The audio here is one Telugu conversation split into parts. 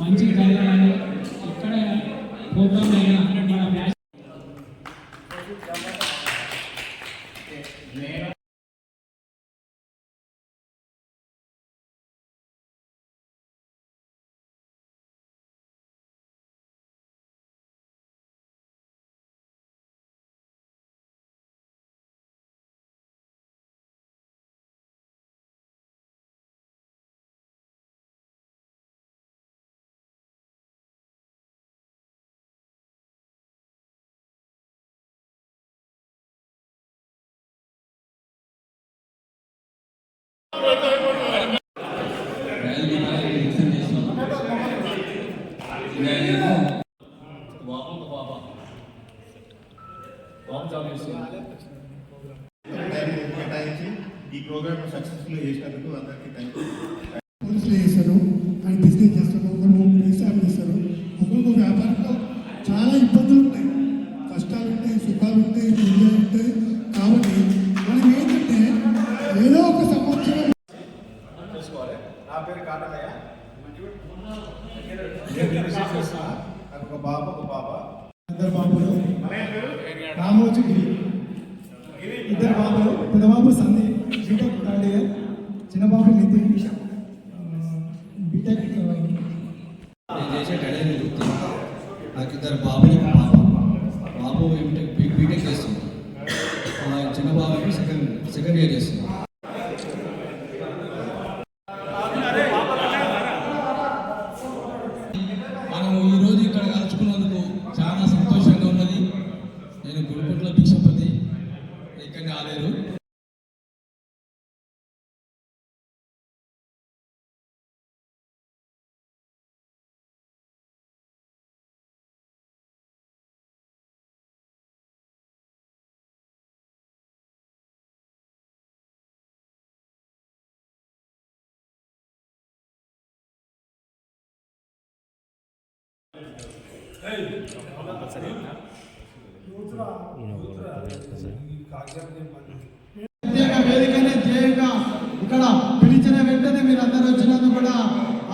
మంచి జరగాలని ఎక్కడ ప్రోగ్రామ్ అయినా మన ఈ ప్రోగ్రామ్ సక్సెస్ఫుల్ చేసినందుకు అందరికీ థ్యాంక్ యూ పోలీసులు చేస్తారు బిజినెస్ చేస్తారు నా పేరు చేస్తున్నా నాకు ఒక బాబు ఒక పాప ఇద్దరు బాబులు. రామోజు గిరి. ఇద్దరు బాబులు. పెద్ద బాబు సందీప్ బీటెక్ థర్డ్ ఇయర్ చిన్న బాబు నితిన్ బీటెక్ నేను చేసే నాకు ఇద్దరు బాబులు ఒక బాబు. బీటెక్ బీ- బీటెక్ చేస్తుంది మా చిన్న బాబుకి సెకండ్ సెకండ్ ఇయర్ చేస్తుంది ఇక్కడ రాలేరు ప్రత్యేక వేదికనే ధ్యేయంగా ఇక్కడ పిలిచిన వెంటనే మీరు అందరూ వచ్చినందుకు కూడా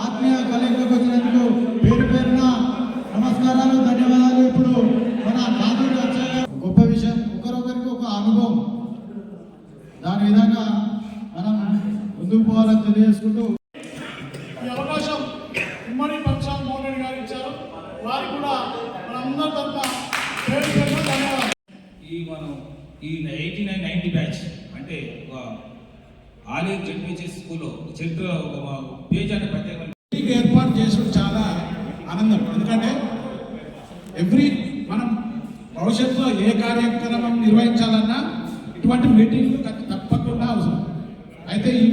ఆత్మీయ కలయికకు వచ్చినందుకు పేరు పేరున నమస్కారాలు ధన్యవాదాలు. ఇప్పుడు మన కాదూరి అచ్చయ్య గొప్ప విషయం ఒకరొకరికి ఒక అనుభవం. దాని విధంగా మనం ముందుకు పోవాలని తెలియజేసుకుంటూ ఈ అవకాశం ఉమ్మడి పక్షాలు మోహన్ రెడ్డి గారు ఇచ్చారు. వారికి కూడా మనందరి తప్ప పేరు పేరున ధన్యవాదాలు ఈ మనం ఈ ఎయిటీ నైన్ నైన్టీ బ్యాచ్ అంటే ఒక ఆలయ జడ్పిహెచ్ఎస్ స్కూల్లో చరిత్ర ఒక పేజ్ అనే ప్రత్యేక ఏర్పాటు చేసిన చాలా ఆనందం. ఎందుకంటే ఎవ్రీ మనం భవిష్యత్తులో ఏ కార్యక్రమం నిర్వహించాలన్నా ఇటువంటి మీటింగ్లు తప్పకుండా అవసరం. అయితే ఈ